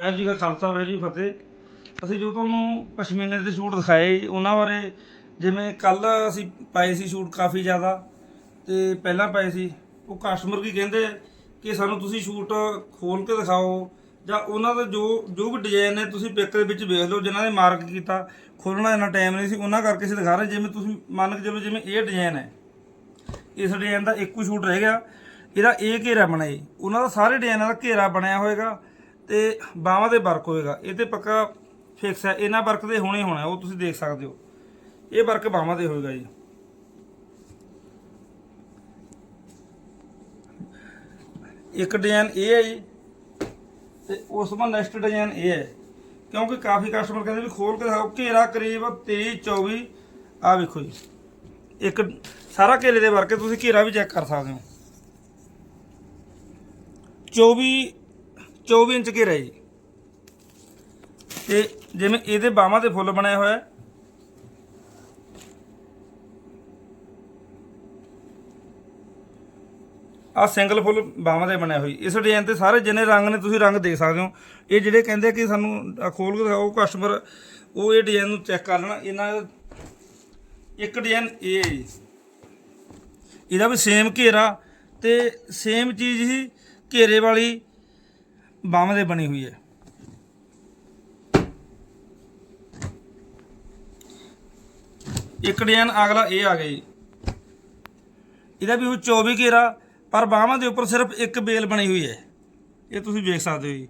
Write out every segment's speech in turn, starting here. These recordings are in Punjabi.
ਵਾਹਿਗੁਰੂ ਜੀ ਕਾ ਖਾਲਸਾ ਵਾਹਿਗੁਰੂ ਜੀ ਕੀ ਫਤਿਹ। ਅਸੀਂ ਜੋ ਤੁਹਾਨੂੰ ਪਸ਼ਮੀਨੇ ਦੇ ਸੂਟ ਦਿਖਾਏ ਉਹਨਾਂ ਬਾਰੇ ਜਿਵੇਂ ਕੱਲ ਅਸੀਂ ਪਾਏ ਸੀ ਸੂਟ ਕਾਫੀ ਜ਼ਿਆਦਾ, ਤੇ ਪਹਿਲਾਂ ਪਾਏ ਸੀ, ਉਹ ਕਸਟਮਰ ਕੀ ਕਹਿੰਦੇ, ਕਿ ਸਾਨੂੰ ਤੁਸੀਂ ਸੂਟ ਖੋਲ ਕੇ ਦਿਖਾਓ, ਜਾਂ ਉਹਨਾਂ ਦਾ ਜੋ ਜੋ ਵੀ ਡਿਜ਼ਾਈਨ ਹੈ ਤੁਸੀਂ ਪਿਕ ਦੇ ਵਿੱਚ ਵੇਖ ਲਓ, ਜਿਨ੍ਹਾਂ ਨੇ ਮਾਰਕ ਕੀਤਾ ਖੋਲਣਾ ਇੰਨਾ ਟਾਈਮ ਨਹੀਂ ਸੀ, ਉਹਨਾਂ ਕਰਕੇ ਅਸੀਂ ਦਿਖਾ ਰਹੇ ਜਿਵੇਂ ਤੁਸੀਂ ਮੰਨ ਕੇ ਚਲੋ ਜਿਵੇਂ ਇਹ ਡਿਜ਼ਾਈਨ ਹੈ, ਇਸ ਡਿਜ਼ਾਈਨ ਦਾ ਇੱਕੋ ਸ਼ੂਟ ਰਹਿ ਗਿਆ, ਇਹਦਾ ਇਹ ਘੇਰਾ ਬਣਾਈ ਉਹਨਾਂ ਦਾ ਸਾਰੇ ਡਿਜ਼ਾਈਨਾਂ ਦਾ ਘੇਰਾ ਬਣਿਆ ਹੋਏਗਾ ਤੇ ਬਾਹਾਂ ਦੇ ਵਰਕ ਹੋਏਗਾ, ਇਹ ਤੇ ਪੱਕਾ ਫਿਕਸ ਹੈ, ਇਹਨਾਂ ਵਰਕ ਦੇ ਹੋਣੇ ਹੋਣਾ, ਉਹ ਤੁਸੀਂ ਦੇਖ ਸਕਦੇ ਹੋ। ਇਹ ਵਰਕ ਬਾਹਾਂ ਦੇ ਹੋਏਗਾ ਜੀ। ਇੱਕ ਡਿਜ਼ਾਈਨ ਇਹ ਹੈ ਜੀ, ਤੇ ਉਸ ਤੋਂ ਬਾਅਦ ਨੈਕਸਟ ਡਿਜ਼ਾਈਨ ਇਹ ਹੈ, ਕਿਉਂਕਿ ਕਾਫੀ ਕਸਟਮਰ ਕਹਿੰਦੇ ਵੀ ਖੋਲ ਕੇ ਦਿਖਾਓ, ਘੇਰਾ ਕਰੀਬ 23 24 ਆ ਵੇਖੋ ਜੀ। ਇੱਕ ਸਾਰਾ ਘੇਰੇ ਦੇ ਵਰਕੇ ਤੁਸੀਂ ਘੇਰਾ ਵੀ ਚੈੱਕ ਕਰ ਸਕਦੇ ਹੋ। 24 24 ਇੰਚ ਘੇਰਾ ਜੀ। ਤੇ ਜਿਵੇਂ ਇਹਦੇ ਬਾਹਾਂ 'ਤੇ ਫੁੱਲ ਬਣਾਏ ਹੋਇਆ ਹੈ। ਆ ਸਿੰਗਲ ਫੁੱਲ ਬਾਹਾਂ ਦੇ ਬਣਿਆ ਹੋਈ ਇਸ ਡਿਜ਼ਾਈਨ ਤੇ ਸਾਰੇ ਜਿੰਨੇ ਰੰਗ ਨੇ ਤੁਸੀਂ ਰੰਗ ਦੇਖ ਸਕਦੇ ਹੋ। ਇਹ ਜਿਹੜੇ ਕਹਿੰਦੇ ਕਿ ਸਾਨੂੰ ਆਹ ਖੋਲ ਕੇ ਦਿਖਾਓ ਕਸਟਮਰ ਉਹ ਇਹ ਡਿਜ਼ਾਈਨ ਨੂੰ ਚੈੱਕ ਕਰ ਲੈਣਾ। ਇਹਨਾਂ ਇੱਕ ਡਿਜ਼ਾਈਨ ਇਹ ਹੈ ਜੀ। ਇਹਦਾ ਵੀ ਸੇਮ ਘੇਰਾ ਤੇ ਸੇਮ ਚੀਜ਼ ਹੀ ਘੇਰੇ ਵਾਲੀ ਬਾਹਾਂ ਦੇ ਬਣੀ ਹੋਈ ਹੈ। ਇੱਕ ਡਿਜ਼ਾਈਨ, ਅਗਲਾ ਇਹ ਆ ਗਿਆ ਜੀ। ਇਹਦਾ ਵੀ ਉਹ 24 ਘੇਰਾ, ਪਰ ਬਾਹਾਂ ਦੇ ਉੱਪਰ ਸਿਰਫ ਇੱਕ ਬੇਲ ਬਣੀ ਹੋਈ ਹੈ। ਇਹ ਤੁਸੀਂ ਵੇਖ ਸਕਦੇ ਹੋ ਜੀ।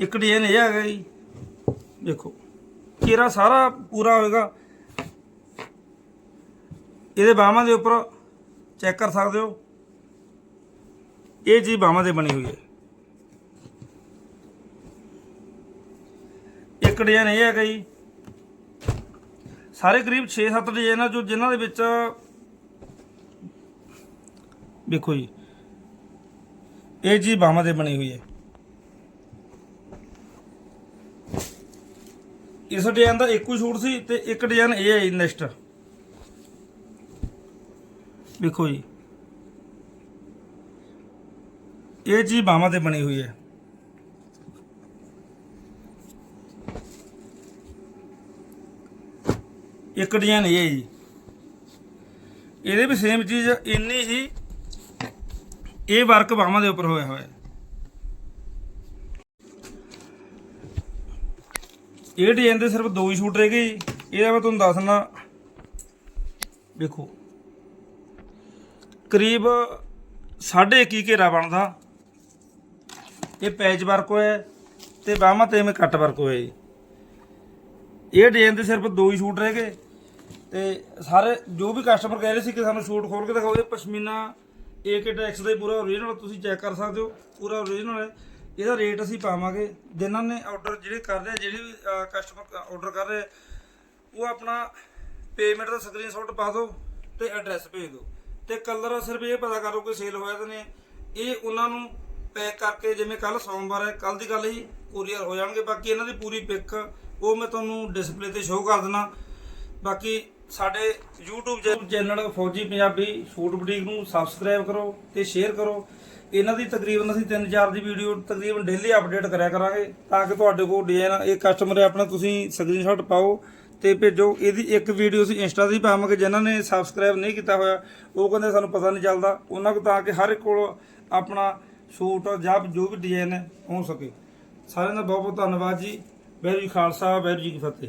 ਇੱਕ ਡਿਜ਼ਾਈਨ ਇਹ ਹੈਗਾ ਜੀ। ਦੇਖੋ, ਘੇਰਾ ਸਾਰਾ ਪੂਰਾ ਹੋਏਗਾ। ਇਹਦੇ ਬਾਹਾਂ ਦੇ ਉੱਪਰ ਚੈੱਕ ਕਰ ਸਕਦੇ ਹੋ। ਇਹ ਜੀ ਬਾਹਾਂ ਦੇ ਬਣੀ ਹੋਈ ਹੈ। ਇੱਕ ਡਿਜ਼ਾਈਨ ਇਹ ਹੈਗਾ ਜੀ। ਸਾਰੇ ਕਰੀਬ 6-7 ਡਿਜ਼ਾਈਨ ਆ ਜੋ ਜਿਨ੍ਹਾਂ ਦੇ ਵਿੱਚ ਦੇਖੋ ਜੀ, ਇਹ ਜੀ ਬਾਹਾਂ ਦੇ ਬਣੀ ਹੋਈ ਹੈ। ਇਸ ਡਿਜ਼ਾਈਨ ਦਾ ਇੱਕੋ ਹੀ ਸੂਟ ਸੀ ਤੇ ਇੱਕ ਡਿਜ਼ਾਈਨ ਇਹ ਹੈ ਜੀ ਨੈਕਸਟ। ਦੇਖੋ ਜੀ। ਇਹ ਚੀਜ਼ ਬਾਹਾਂ ਤੇ ਬਣੀ ਹੋਈ ਹੈ। ਇੱਕ ਡਿਜ਼ਾਈਨ ਇਹ ਹੈ ਜੀ। ਇਹਦੇ ਵੀ ਸੇਮ ਚੀਜ਼ ਇੰਨੀ ਹੀ ਇਹ ਵਰਕ ਬਾਹਾਂ ਦੇ ਉੱਪਰ ਹੋਇਆ ਹੋਇਆ ਹੈ। ਇਹ ਡਿਜ਼ਾਈਨ ਦੇ ਸਿਰਫ ਦੋ ਹੀ ਸੂਟ ਰਹਿ ਗਏ ਜੀ। ਇਹਦਾ ਮੈਂ ਤੁਹਾਨੂੰ ਦੱਸਣਾ। ਦੇਖੋ ਕਰੀਬ 1.5 ਘੇਰਾ ਬਣਦਾ। ਇਹ ਪੈਚ ਵਰਕ ਹੋਇਆ ਹੈ ਤੇ ਬਾਹਾਂ ਤੇ ਮੈਂ ਕੱਟ ਵਰਕ ਹੋਇਆ ਜੀ। ਇਹ ਡਿਜ਼ਾਈਨ ਦੇ ਸਿਰਫ ਦੋ ਹੀ ਸੂਟ ਰਹਿ ਗਏ, ਤੇ ਸਾਰੇ ਜੋ ਵੀ ਕਸਟਮਰ ਕਹਿ ਰਹੇ ਸੀ ਕਿ ਸਾਨੂੰ ਸੂਟ ਖੋਲ ਕੇ ਦਿਖਾਓ, ਇਹ ਪਸ਼ਮੀਨਾ ਏਕਟੈਕਸ ਦਾ ਪੂਰਾ ਓਰੀਜਨਲ ਤੁਸੀਂ ਚੈੱਕ ਕਰ ਸਕਦੇ ਹੋ, ਪੂਰਾ ਓਰੀਜਨਲ ਹੈ। ਇਹਦਾ ਰੇਟ ਅਸੀਂ ਪਾਵਾਂਗੇ, ਜਿਨ੍ਹਾਂ ਨੇ ਆਰਡਰ ਜਿਹੜੇ ਕਰ ਰਹੇ ਜਿਹੜੇ ਵੀ ਕਸਟਮਰ ਆਰਡਰ ਕਰ ਰਹੇ ਉਹ ਆਪਣਾ ਪੇਮੈਂਟ ਦਾ ਸਕਰੀਨਸ਼ਾਟ ਪਾ ਦਿਓ ਤੇ ਐਡਰੈਸ ਭੇਜ ਦਿਓ। ਤੇ ਕਲਰ ਸਿਰਫ ਇਹ ਪਤਾ ਕਰੋ ਕਿ ਸੇਲ ਹੋਇਆ ਤਾਂ ਨੇ ਇਹ ਉਹਨਾਂ ਨੂੰ ਪੈਕ ਕਰਕੇ ਜਿਵੇਂ ਕੱਲ ਸੋਮਵਾਰ ਹੈ ਕੱਲ ਦੀ ਗੱਲ ਹੀ ਕੋਰੀਅਰ ਹੋ ਜਾਣਗੇ। ਬਾਕੀ ਇਹਨਾਂ ਦੀ ਪੂਰੀ ਪਿਕ ਉਹ ਮੈਂ ਤੁਹਾਨੂੰ ਡਿਸਪਲੇ ਤੇ ਸ਼ੋਅ ਕਰ ਦਿੰਦਾ। ਬਾਕੀ ਸਾਡੇ YouTube channel Fauji Punjabi food boutique ਨੂੰ ਸਬਸਕ੍ਰਾਈਬ ਕਰੋ ਤੇ ਸ਼ੇਅਰ ਕਰੋ। ਇਹਨਾਂ ਦੀ ਤਕਰੀਬਨ ਅਸੀਂ 3-4 ਦੀ ਵੀਡੀਓ ਤਕਰੀਬਨ ਡੇਲੀ ਅਪਡੇਟ ਕਰਿਆ ਕਰਾਂਗੇ ਤਾਂ ਕਿ ਤੁਹਾਡੇ ਕੋਲ ਡਿਜ਼ਾਈਨ ਇਹ ਕਸਟਮਰ ਹੈ ਆਪਣਾ, ਤੁਸੀਂ ਸਕਰੀਨਸ਼ਾਟ ਪਾਓ ਤੇ ਭੇਜੋ ਇਹਦੀ ਇੱਕ ਵੀਡੀਓ ਅਸੀਂ ਇੰਸਟਾ ਦੀ ਪਾਵਾਂਗੇ ਜਿਨ੍ਹਾਂ ਨੇ ਸਬਸਕ੍ਰਾਈਬ ਨਹੀਂ ਕੀਤਾ ਹੋਇਆ, ਉਹ ਕਹਿੰਦੇ ਸਾਨੂੰ ਪਤਾ ਨਹੀਂ ਚੱਲਦਾ। ਉਹਨਾਂ ਕੋ ਤਾਂ ਕਿ ਹਰ ਇੱਕ ਕੋਲ ਆਪਣਾ ਸੂਟ, ਜਾਂ ਜੋ ਵੀ ਡਿਜ਼ਾਈਨ ਹੈ, ਹੋ ਸਕੇ। ਸਾਰਿਆਂ ਦਾ ਬਹੁਤ ਬਹੁਤ ਧੰਨਵਾਦ ਜੀ। ਵਾਹਿਗੁਰੂ ਜੀ ਖਾਲਸਾ, ਵਾਹਿਗੁਰੂ ਜੀ ਕੀ ਫਤਿਹ।